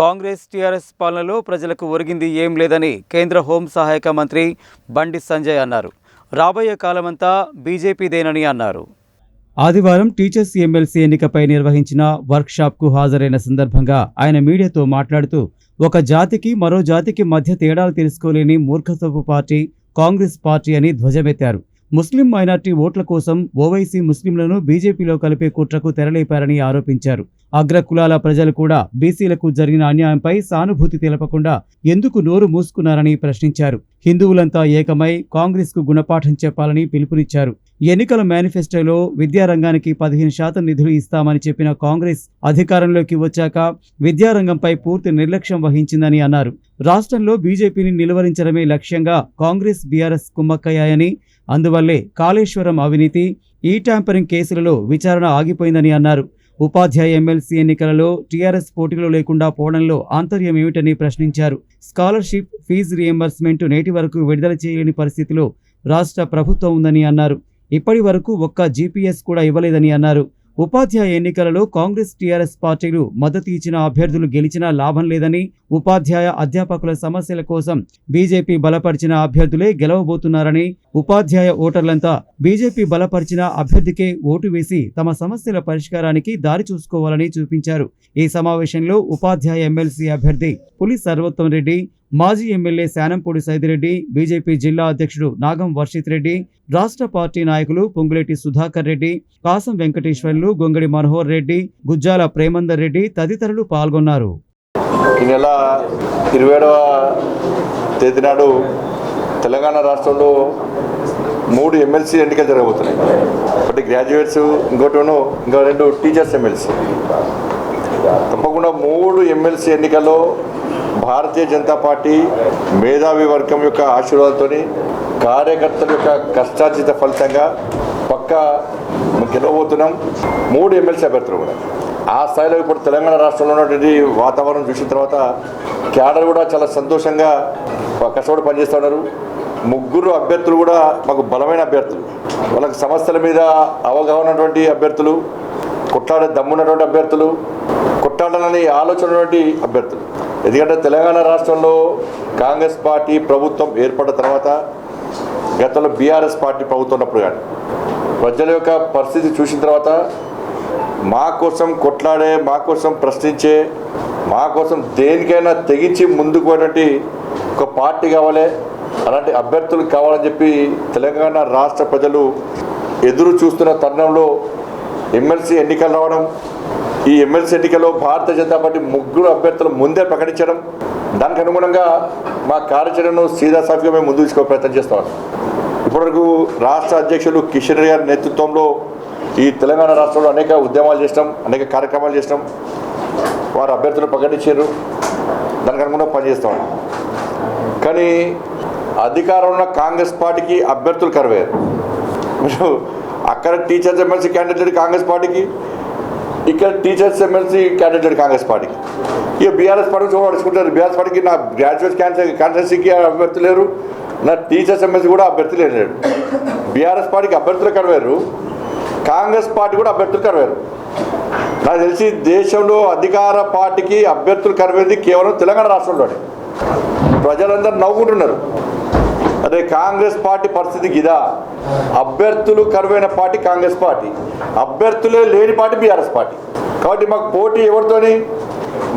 Congress TRS పాలనలో ప్రజలకు ఒరిగింది ఏం లేదని కేంద్ర హోం సహాయక మంత్రి బండి సంజయ్ అన్నారు. రాబోయే కాలమంతా బీజేపీదేనని అన్నారు. ఆదివారం టీచర్స్ ఎమ్మెల్సీ ఎన్నికపై నిర్వహించిన వర్క్షాప్కు హాజరైన సందర్భంగా ఆయన మీడియాతో మాట్లాడుతూ ఒక జాతికి మరో జాతికి మధ్య తేడాలు తెలుసుకోలేని మూర్ఖత్వపు పార్టీ కాంగ్రెస్ పార్టీ అని ధ్వజమెత్తారు. ముస్లిం మైనార్టీ ఓట్ల కోసం ఓవైసీ ముస్లింలను బీజేపీలో కలిపే కుట్రకు తెరలేపారని ఆరోపించారు. అగ్ర కులాల ప్రజలు కూడా బీసీలకు జరిగిన అన్యాయంపై సానుభూతి తెలపకుండా ఎందుకు నోరు మూసుకున్నారని ప్రశ్నించారు. హిందువులంతా ఏకమై కాంగ్రెస్కు గుణపాఠం చెప్పాలని పిలుపునిచ్చారు. ఎన్నికల మేనిఫెస్టోలో విద్యారంగానికి పదిహేను శాతం నిధులు ఇస్తామని చెప్పిన కాంగ్రెస్ అధికారంలోకి వచ్చాక విద్యారంగంపై పూర్తి నిర్లక్ష్యం వహించిందని అన్నారు. రాష్ట్రంలో బీజేపీని నిలువరించడమే లక్ష్యంగా కాంగ్రెస్ బీఆర్ఎస్ కుమ్మక్కయ్యాయని అందువల్లే కాళేశ్వరం అవినీతి ఈ ట్యాంపరింగ్ కేసులలో విచారణ ఆగిపోయిందని అన్నారు. ఉపాధ్యాయ ఎమ్మెల్సీ ఎన్నికలలో టీఆర్ఎస్ పోటీలో లేకుండా పోవడంలో ఆంతర్యం ఏమిటని ప్రశ్నించారు. స్కాలర్షిప్ ఫీజు రియంబర్స్మెంట్ నేటి వరకు విడుదల చేయలేని పరిస్థితిలో రాష్ట్ర ప్రభుత్వం ఉందని అన్నారు. ఇప్పటి వరకు ఒక్క జీపీఎస్ కూడా ఇవ్వలేదని అన్నారు. ఉపాధ్యాయ ఎన్నికలలో కాంగ్రెస్ టీఆర్ఎస్ పార్టీలు మద్దతు ఇచ్చిన అభ్యర్థులు గెలిచినా లాభం లేదని ఉపాధ్యాయ అధ్యాపకుల సమస్యల కోసం బీజేపీ బలపరిచిన అభ్యర్థులే గెలవబోతున్నారని ఉపాధ్యాయ ఓటర్లంతా బీజేపీ బలపరిచిన అభ్యర్థికే ఓటు వేసి తమ సమస్యల పరిష్కారానికి దారి చూసుకోవాలని చూపించారు. ఈ సమావేశంలో ఉపాధ్యాయ ఎమ్మెల్సీ అభ్యర్థి పులి సర్వోత్తం రెడ్డి మాజీ ఎమ్మెల్యే శానంపూడి సైదిరెడ్డి బీజేపీ జిల్లా అధ్యక్షుడు నాగం వర్షిత్ రెడ్డి రాష్ట్ర పార్టీ నాయకులు పొంగులేటి సుధాకర్ రెడ్డి కాసం వెంకటేశ్వర్లు గొంగడి మనోహర్ రెడ్డి గుజ్జాల ప్రేమందర్ రెడ్డి తదితరులు పాల్గొన్నారు. ఈ నెల ఇరవై ఏడవ తేదీ నాడు తెలంగాణ రాష్ట్రంలో మూడు ఎమ్మెల్సీ ఎన్నికలు జరగబోతున్నాయి. ఒకటి గ్రాడ్యుయేట్స్ ఇంకోటి ఇంకో రెండు టీచర్స్ ఎమ్మెల్సీ. తప్పకుండా మూడు ఎమ్మెల్సీ ఎన్నికల్లో భారతీయ జనతా పార్టీ మేధావి వర్గం యొక్క ఆశీర్వాదంతో కార్యకర్తల యొక్క కష్టార్జిత ఫలితంగా పక్క గెలవబోతున్నాం. మూడు ఎమ్మెల్సీ అభ్యర్థులు కూడా. ఆ స్థాయిలో ఇప్పుడు తెలంగాణ రాష్ట్రంలో ఉన్నటువంటి వాతావరణం చూసిన తర్వాత క్యాడర్ కూడా చాలా సంతోషంగా కష్టపడి పనిచేస్తున్నారు ముగ్గురు అభ్యర్థులు కూడా మాకు బలమైన అభ్యర్థులు. వాళ్ళకి సమస్యల మీద అవగాహన ఉన్నటువంటి అభ్యర్థులు కొట్లాడే దమ్మున్నటువంటి అభ్యర్థులు కొట్లాడాలని ఆలోచన ఉన్నటువంటి అభ్యర్థులు. ఎందుకంటే తెలంగాణ రాష్ట్రంలో కాంగ్రెస్ పార్టీ ప్రభుత్వం ఏర్పడిన తర్వాత గతంలో బీఆర్ఎస్ పార్టీ ప్రభుత్వం ఉన్నప్పుడు కానీ ప్రజల యొక్క పరిస్థితి చూసిన తర్వాత మా కోసం కొట్లాడే మా కోసం ప్రశ్నించే మా కోసం దేనికైనా తెగించి ముందుకు పోయినటువంటి ఒక పార్టీ కావాలి అలాంటి అభ్యర్థులు కావాలని చెప్పి తెలంగాణ రాష్ట్ర ప్రజలు ఎదురు చూస్తున్న తరుణంలో ఎమ్మెల్సీ ఎన్నికలు రావడం ఈ ఎమ్మెల్సీ ఎన్నికలో భారతీయ జనతా పార్టీ ముగ్గురు అభ్యర్థులు ముందే ప్రకటించడం. దానికి అనుగుణంగా మా కార్యాచరణను సీదాసాఫీగా మేము ముందు తీసుకో ప్రయత్నం చేస్తాం. ఇప్పటివరకు రాష్ట్ర అధ్యక్షులు కిషన్ రెడ్డి గారి నేతృత్వంలో ఈ తెలంగాణ రాష్ట్రంలో అనేక ఉద్యమాలు చేసినాం అనేక కార్యక్రమాలు చేసినాం. వారు అభ్యర్థులు ప్రకటించారు. దానికి అనుగుణంగా పనిచేస్తాం. కానీ అధికారంలో ఉన్న కాంగ్రెస్ పార్టీకి అభ్యర్థులు కరవేరు మీరు అక్కడ టీచర్స్ ఎమ్మెల్సీ క్యాండిడేట్ కాంగ్రెస్ పార్టీకి. ఇక్కడ టీచర్స్ ఎమ్మెల్సీ క్యాండిడేట్ కాంగ్రెస్ పార్టీకి. ఇక బీఆర్ఎస్ పార్టీ చూడబడుచుకుంటారు బీఆర్ఎస్ పార్టీకి నా గ్రాడ్యుయేట్ క్యాన్సర్ క్యాన్సర్సీకి అభ్యర్థులు లేరు నా టీచర్స్ ఎమ్మెల్సీ కూడా అభ్యర్థి లేరు బీఆర్ఎస్ పార్టీకి అభ్యర్థులు కరవేరు. కాంగ్రెస్ పార్టీ కూడా అభ్యర్థులు కరవేరు. నాకు తెలిసి దేశంలో అధికార పార్టీకి అభ్యర్థులు కరవేది కేవలం తెలంగాణ రాష్ట్రంలోనే. ప్రజలందరూ నవ్వుకుంటున్నారు. అదే కాంగ్రెస్ పార్టీ పరిస్థితి ఇదా? అభ్యర్థులు కరువైన పార్టీ కాంగ్రెస్ పార్టీ. అభ్యర్థులే లేని పార్టీ బీఆర్ఎస్ పార్టీ. కాబట్టి మాకు పోటీ ఎవరితోని?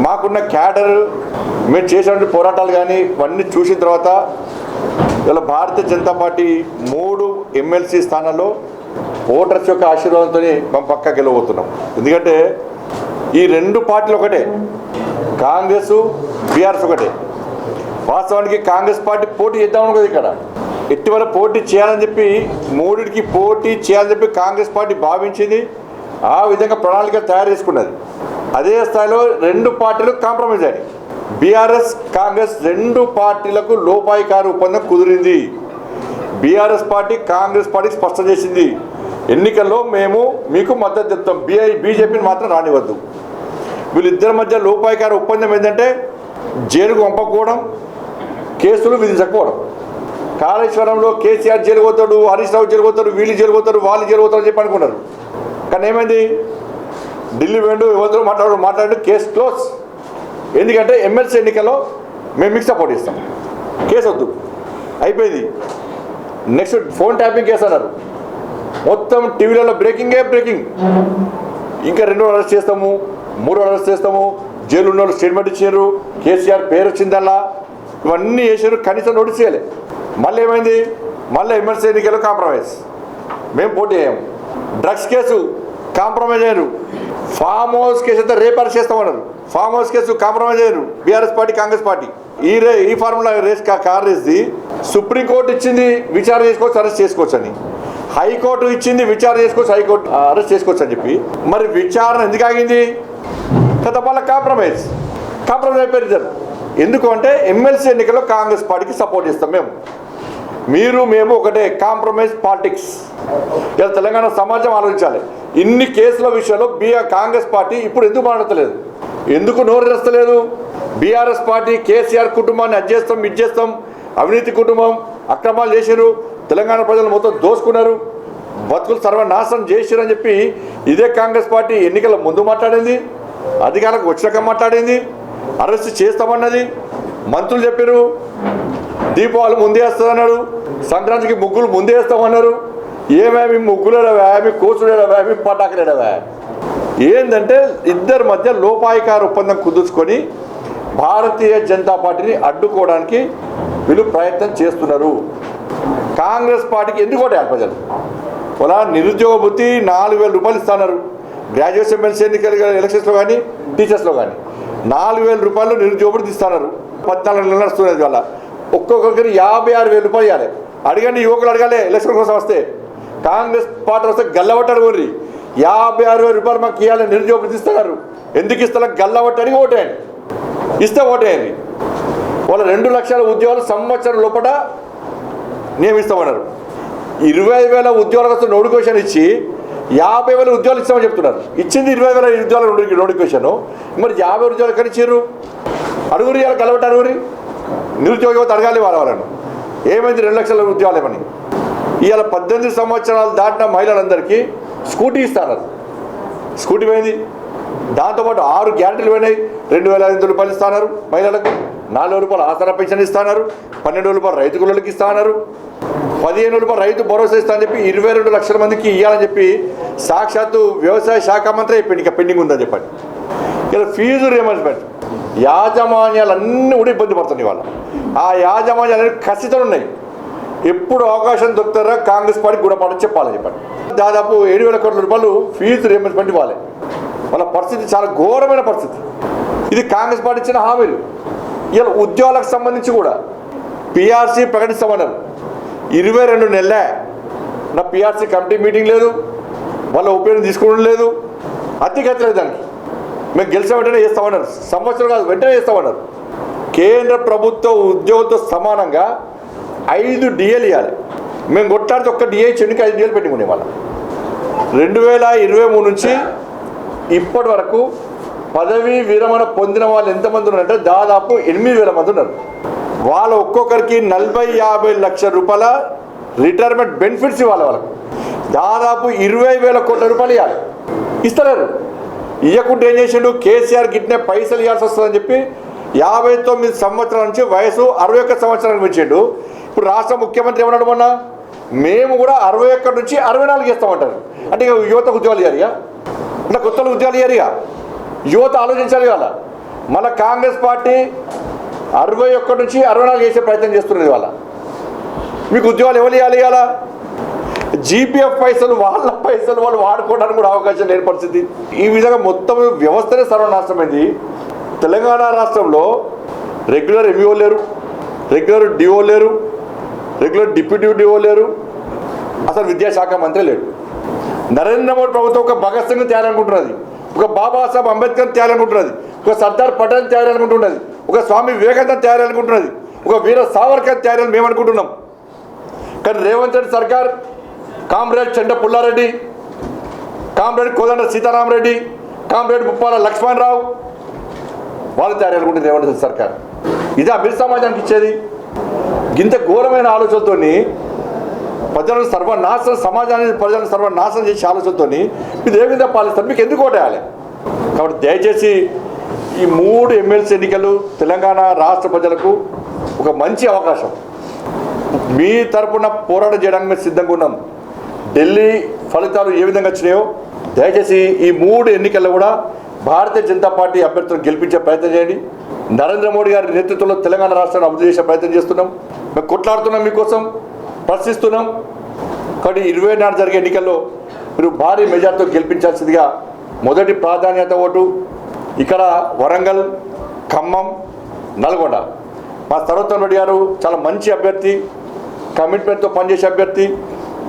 మాకున్న క్యాడర్ మేము చేసినటువంటి పోరాటాలు కానీ ఇవన్నీ చూసిన తర్వాత ఇలా భారతీయ జనతా పార్టీ మూడు ఎమ్మెల్సీ స్థానాల్లో ఓటర్స్ యొక్క ఆశీర్వాదంతో మేము పక్కా గెలవబోతున్నాం. ఎందుకంటే ఈ రెండు పార్టీలు ఒకటే. కాంగ్రెస్ బీఆర్ఎస్ ఒకటే. వాస్తవానికి కాంగ్రెస్ పార్టీ పోటీ చేద్దాం కదా ఇక్కడ. ఇటీవల పోటీ చేయాలని చెప్పి మూడిటికి పోటీ చేయాలని చెప్పి కాంగ్రెస్ పార్టీ భావించింది. ఆ విధంగా ప్రణాళిక తయారు చేసుకున్నది. అదే స్థాయిలో రెండు పార్టీలు కాంప్రమైజ్ అయ్యాయి. బీఆర్ఎస్ కాంగ్రెస్ రెండు పార్టీలకు లోపాయికారు ఒప్పందం కుదిరింది. బీఆర్ఎస్ పార్టీ కాంగ్రెస్ పార్టీ స్పష్టం చేసింది. ఎన్నికల్లో మేము మీకు మద్దతు చెప్తాం. బీఐ బీజేపీని మాత్రం రానివద్దు వీళ్ళిద్దరి మధ్య లోపాయికారు ఒప్పందం ఏంటంటే జైలుకు పంపకపోవడం కేసులు విధించకపోవడం. కాళేశ్వరంలో కేసీఆర్ జరిగిపోతాడు హరీష్ రావు జైలు వీళ్ళు జరిగిపోతారు వాళ్ళు జరిగిపోతారు చెప్పి అనుకున్నారు. కానీ ఏమైంది? ఢిల్లీ వెండు ఎవరితో మాట్లాడు మాట్లాడు కేసు క్లోజ్. ఎందుకంటే ఎమ్మెల్సీ ఎన్నికల్లో మేము మిక్స్ సపోర్ట్ ఇస్తాం కేసు వద్దు. అయిపోయింది. నెక్స్ట్ ఫోన్ ట్యాపింగ్ కేసు అన్నారు. మొత్తం టీవీలలో బ్రేకింగే బ్రేకింగ్ ఇంకా రెండు అరెస్ట్ చేస్తాము మూడు అరెస్ట్ చేస్తాము జైలు ఉన్న వాళ్ళు స్టేట్మెంట్ ఇచ్చారు కేసీఆర్ పేరు వచ్చిందల్లా ఇవన్నీ చేశారు కనీసం నోటీస్ చేయాలి మళ్ళీ ఏమైంది? మళ్ళీ ఎమ్మెల్సీ ఎన్నికల్లో కాంప్రమైజ్ మేము పోటీ అయ్యాము డ్రగ్స్ కేసు కాంప్రమైజ్ అయ్యారు ఫామ్ హౌస్ కేసు అయితే రేపు అరెస్ట్ చేస్తామన్నారు. ఫామ్ హౌస్ కేసు కాంప్రమైజ్ అయ్యారు బీఆర్ఎస్ పార్టీ కాంగ్రెస్ పార్టీ. ఈ రే ఈ ఫార్ములా రేస్ కార్ రేస్ది. సుప్రీంకోర్టు ఇచ్చింది విచారణ చేసుకోవచ్చు అరెస్ట్ చేసుకోవచ్చు అని. హైకోర్టు ఇచ్చింది విచారణ చేసుకోవచ్చు హైకోర్టు అరెస్ట్ చేసుకోవచ్చు అని చెప్పి. మరి విచారణ ఎందుకు ఆగింది? గత మళ్ళీ కాంప్రమైజ్ కాంప్రమైజ్ అయిపోయారు ఇద్దరు. ఎందుకు అంటే ఎమ్మెల్సీ ఎన్నికల్లో కాంగ్రెస్ పార్టీకి సపోర్ట్ చేస్తాం మేము. మీరు మేము ఒకటే కాంప్రమైజ్ పాలిటిక్స్ ఇలా తెలంగాణ సమాజం ఆలోచించాలి. ఇన్ని కేసుల విషయంలో బీఆర్ కాంగ్రెస్ పార్టీ ఇప్పుడు ఎందుకు మాట్లాడతలేదు? ఎందుకు నోరు తెస్తలేదు బీఆర్ఎస్ పార్టీ కేసీఆర్ కుటుంబాన్ని అది చేస్తాం అవినీతి కుటుంబం అక్రమాలు చేశారు తెలంగాణ ప్రజలు మొత్తం దోసుకున్నారు బతుకులు సర్వనాశనం చేశారు అని చెప్పి ఇదే కాంగ్రెస్ పార్టీ ఎన్నికల ముందు మాట్లాడింది అధికారులకు వచ్చినాక మాట్లాడింది అరెస్ట్ చేస్తామన్నది మంత్రులు చెప్పారు దీపావళి ముందే సంక్రాంతికి ముగ్గులు ముందేస్తామన్నారు ఏమేమి ఏమేమి ముగ్గులేడవా మీ కోసులేడవా మీ పటాకులేడవా ఏంటంటే ఇద్దరి మధ్య లోపాయికార ఒప్పందం కుదుర్చుకొని భారతీయ జనతా పార్టీని అడ్డుకోవడానికి వీళ్ళు ప్రయత్నం చేస్తున్నారు. కాంగ్రెస్ పార్టీకి ఎందుకు ఓటేయాలి ప్రజలు? అలా నిరుద్యోగ బుద్ధి నాలుగు వేల రూపాయలు ఇస్తున్నారు. గ్రాడ్యుయేషన్ ఎమ్మెల్సీ ఎన్నికలు ఎలక్షన్స్లో కానీ టీచర్స్లో కానీ. నాలుగు వేల రూపాయలు నిరుద్యోగ బుద్ధి ఇస్తున్నారు. పద్నాలుగు నెలలు నడుస్తున్నది వాళ్ళ. ఒక్కొక్కరికి యాభై ఆరు వేల రూపాయలు ఇవ్వాలి. అడగండి యువకులు అడగాలి ఎలక్షన్ కోసం వస్తే. కాంగ్రెస్ పార్టీ వస్తే గల్లబట్టి అడుగుర్రి యాభై ఆరు వేల రూపాయలు మాకు ఇవ్వాలని నిరుద్యోగ ఇస్తున్నారు ఎందుకు ఇస్తారు గల్లబట్టి ఓటేయండి. ఇస్తే ఓటేయండి. వాళ్ళ రెండు లక్షల ఉద్యోగాలు సంవత్సరం లోపల నియమిస్తామన్నారు. ఇరవై వేల ఉద్యోగాల కోసం నోటిఫికేషన్ ఇచ్చి యాభై వేల ఉద్యోగాలు ఇస్తామని చెప్తున్నారు. ఇచ్చింది ఇరవై వేల ఉద్యోగాల నోటిఫికేషన్. మరి యాభై ఉద్యోగాలు ఎక్కడ ఇచ్చారు అడుగురి ఇలా అడుగురి నిరుద్యోగ యువత అడగాలి వాళ్ళ వాళ్ళను ఏమైంది? రెండు లక్షల ఉద్యోగాలు ఇవ్వని. ఇవాళ పద్దెనిమిది సంవత్సరాలు దాటిన మహిళలందరికీ స్కూటీ ఇస్తారు స్కూటీ పోయింది. దాంతోపాటు ఆరు గ్యారెంటీలు పోయినాయి. రెండు వేల ఐదు రూపాయలు ఇస్తున్నారు మహిళలకు. నాలుగు రూపాయలు ఆసరా పెన్షన్ ఇస్తున్నారు పన్నెండు రూపాయలు రైతు కూలీలకు ఇస్తున్నారు పదిహేను రూపాయలు రైతు భరోసా ఇస్తా అని చెప్పి ఇరవై రెండు లక్షల మందికి ఇవ్వాలని చెప్పి సాక్షాత్తు వ్యవసాయ శాఖ మంత్రి అయిపోయింది. ఇంకా పెండింగ్ ఉందని చెప్పండి. ఇలా ఫీజు రియంబర్స్మెంట్ యాజమాన్యాలన్నీ కూడా ఇబ్బంది పడుతున్నాయి వాళ్ళ ఆ యాజమాన్యాలన్నీ ఖచ్చితంగా ఉన్నాయి. ఎప్పుడు అవకాశం దొరుకుతారా? కాంగ్రెస్ పార్టీ గుణపాఠం చెప్పాలని చెప్పండి. దాదాపు ఏడు వేల కోట్ల రూపాయలు ఫీజు రియంబర్స్మెంట్ ఇవ్వాలి. వాళ్ళ పరిస్థితి చాలా ఘోరమైన పరిస్థితి. ఇది కాంగ్రెస్ పార్టీ ఇచ్చిన హామీలు. ఇలా ఉద్యోగాలకు సంబంధించి కూడా పిఆర్సీ ప్రకటిస్తామన్నారు. ఇరవై రెండు నెలలే. నా పిఆర్సీ కమిటీ మీటింగ్ లేదు. వాళ్ళ ఒపీనియన్ తీసుకోవడం లేదు. అతిగతి లేదు దానికి. మేము గెలిచిన వెంటనే చేస్తామన్నారు సంవత్సరం కాదు వెంటనే చేస్తామన్నారు కేంద్ర ప్రభుత్వ ఉద్యోగులతో సమానంగా ఐదు డిఏలు ఇవ్వాలి మేము కొట్లాడితే ఒక్క డిఏ చెన్నుకి ఐదు డిఏలు పెట్టుకునే వాళ్ళం. రెండు వేల ఇరవై మూడు నుంచి ఇప్పటి వరకు పదవీ విరమణ పొందిన వాళ్ళు ఎంతమంది ఉన్నారంటే దాదాపు ఎనిమిది వేల మంది ఉన్నారు. వాళ్ళ ఒక్కొక్కరికి నలభై యాభై లక్షల రూపాయల రిటైర్మెంట్ బెనిఫిట్స్ ఇవ్వాలి వాళ్ళకు. దాదాపు ఇరవై వేల కోట్ల రూపాయలు ఇవ్వాలి. ఇస్తలేరు. ఇయ్యకుంటే ఏం చేసిండు? కేసీఆర్ గిట్నే పైసలు ఇవ్వాల్సి వస్తుందని చెప్పి యాభై తొమ్మిది సంవత్సరాల నుంచి వయసు అరవై ఒక్క సంవత్సరానికి పెంచిండు. ఇప్పుడు రాష్ట్ర ముఖ్యమంత్రి ఏమన్నాడు మొన్న? మేము కూడా అరవై ఒక్కటి నుంచి అరవై నాలుగు ఇస్తామంటారు అంటే యువత యువతకు ఉద్యోగాలు ఇవ్వాలి అంటే కొత్త ఉద్యోగాలు ఇవ్వాలి ఇక యువత ఆలోచించాలి ఇవాళ. మన కాంగ్రెస్ పార్టీ అరవై ఒక్కటి నుంచి అరవై నాలుగు వేసే ప్రయత్నం చేస్తున్నది ఇవాళ. మీకు ఉద్యోగాలు ఎవరు ఇవ్వాలి ఇవాళ? జీపీఎఫ్ పైసలు వాళ్ళ పైసలు వాళ్ళు వాడుకోవడానికి కూడా అవకాశం లేని పరిస్థితి ఈ విధంగా మొత్తం వ్యవస్థనే సర్వనాశనమైంది తెలంగాణ రాష్ట్రంలో రెగ్యులర్ ఎంఈఓ లేరు రెగ్యులర్ డిఓ లేరు రెగ్యులర్ డిప్యూటీ డిఓ లేరు అసలు విద్యాశాఖ మంత్రి లేడు. నరేంద్ర మోడీ ప్రభుత్వం ఒక భగత్ సింగ్ తేయాలనుకుంటున్నది ఒక బాబాసాహెబ్ అంబేద్కర్ తేయాలనుకుంటున్నది ఒక సర్దార్ పటేల్ తేయాలనుకుంటున్నది ఒక స్వామి వివేకానంద తేయాలనుకుంటున్నది ఒక వీర సావర్కర్ తేయాలని మేము అనుకుంటున్నాం కానీ రేవంత్ రెడ్డి సర్కార్ comrade Chenda Pullareddy comrade Kodanda Sitaramareddy comrade Muppala Lakshmanarao వాళ్ళు తయారనుకుంటుంది రేవంత్ ఏమంటుంది సర్కార్. ఇది అభివృద్ధి సమాజానికి ఇచ్చేది. ఇంత ఘోరమైన ఆలోచనతోని ప్రజలను సర్వనాశనం సమాజాన్ని ప్రజలను సర్వనాశనం చేసే ఆలోచనతోని మీరు ఏ విధంగా పాలిస్తారు? మీకు ఎందుకు ఓటేయాలి కాబట్టి దయచేసి ఈ మూడు ఎమ్మెల్సీ ఎన్నికలు తెలంగాణ రాష్ట్ర ప్రజలకు ఒక మంచి అవకాశం. మీ తరపున పోరాటం చేయడానికి మేము సిద్ధంగా ఉన్నాం. ఢిల్లీ ఫలితాలు ఏ విధంగా వచ్చినాయో దయచేసి ఈ మూడు ఎన్నికల్లో కూడా భారతీయ జనతా పార్టీ అభ్యర్థులను గెలిపించే ప్రయత్నం చేయండి. నరేంద్ర మోడీ గారి నేతృత్వంలో తెలంగాణ రాష్ట్రాన్ని అభివృద్ధి చేసే ప్రయత్నం చేస్తున్నాం. మేము కొట్లాడుతున్నాం మీకోసం ప్రశ్నిస్తున్నాం. కాబట్టి ఇరవై నాడు జరిగే ఎన్నికల్లో మీరు భారీ మెజార్టీతో గెలిపించాల్సిందిగా మొదటి ప్రాధాన్యత ఓటు ఇక్కడ వరంగల్ ఖమ్మం నల్గొండ. మా సర్వోత్తమ్ రెడ్డి గారు చాలా మంచి అభ్యర్థి కమిట్మెంట్తో పనిచేసే అభ్యర్థి.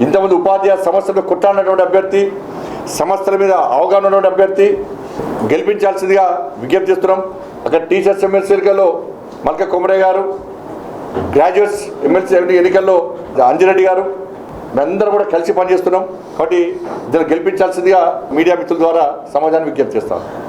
ఇంతమంది ఉపాధ్యాయ సమస్యలు కొట్టాడినటువంటి అభ్యర్థి సమస్యల మీద అవగాహన ఉన్నటువంటి అభ్యర్థి గెలిపించాల్సిందిగా విజ్ఞప్తి చేస్తున్నాం. అక్కడ టీచర్స్ ఎమ్మెల్సీ మల్క కొమరయ్య గారు గ్రాడ్యుయేట్స్ ఎమ్మెల్సీ ఎన్నికల్లో అంజిరెడ్డి గారు మేమందరం కూడా కలిసి పనిచేస్తున్నాం. కాబట్టి దీన్ని గెలిపించాల్సిందిగా మీడియా మిత్రుల ద్వారా సమాజాన్ని విజ్ఞప్తి చేస్తాం.